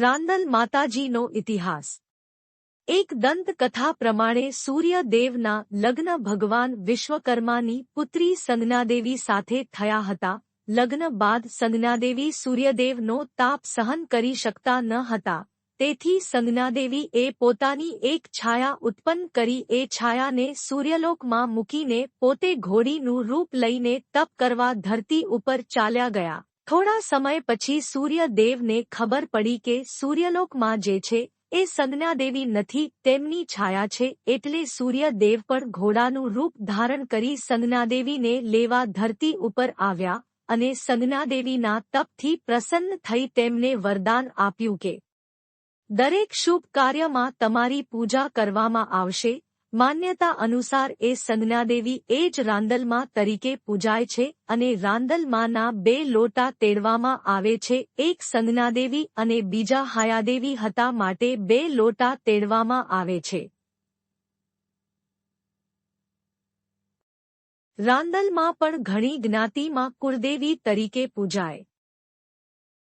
રાંદલ માતાજીનો ઇતિહાસ. એક દંતકથા પ્રમાણે સૂર્યદેવના લગ્ન ભગવાન વિશ્વકર્માની પુત્રી સંજ્ઞાદેવી સાથે થયા હતા. લગ્ન બાદ સંજ્ઞાદેવી સૂર્યદેવનો તાપ સહન કરી શકતા ન હતા. તેથી સંજ્ઞાદેવી એ પોતાની એક છાયા ઉત્પન્ન કરી એ છાયાને સૂર્યલોકમાં મૂકીને પોતે ઘોડીનું રૂપ લઈને તપ કરવા ધરતી ઉપર ચાલ્યા ગયા. થોડા સમય પછી સૂર્યદેવને ખબર પડી કે સૂર્યલોકમાં જે છે, એ સંજ્ઞાદેવી નથી, તેમની છાયા છે, એટલે સૂર્યદેવ પણ ઘોડાનું રૂપ ધારણ કરી સંજ્ઞાદેવીને લેવા ધરતી ઉપર આવ્યા અને સંજ્ઞાદેવીના તપથી પ્રસન્ન થઈ તેમને વરદાન આપ્યું કે દરેક શુભ કાર્યમાં તમારી પૂજા કરવામાં આવશે માન્યતા અનુસાર એ સંજ્ઞાદેવી એ જ રાંદલમાં તરીકે પૂજાય છે અને રાંદલમાંના બે લોટા તેડવામાં આવે છે. એક સંજ્ઞાદેવી અને બીજા હાયાદેવી હતા માટે બે લોટા તેડવામાં આવે છે. રાંદલમાં પણ ઘણી જ્ઞાતિમાં કુળદેવી તરીકે પૂજાય.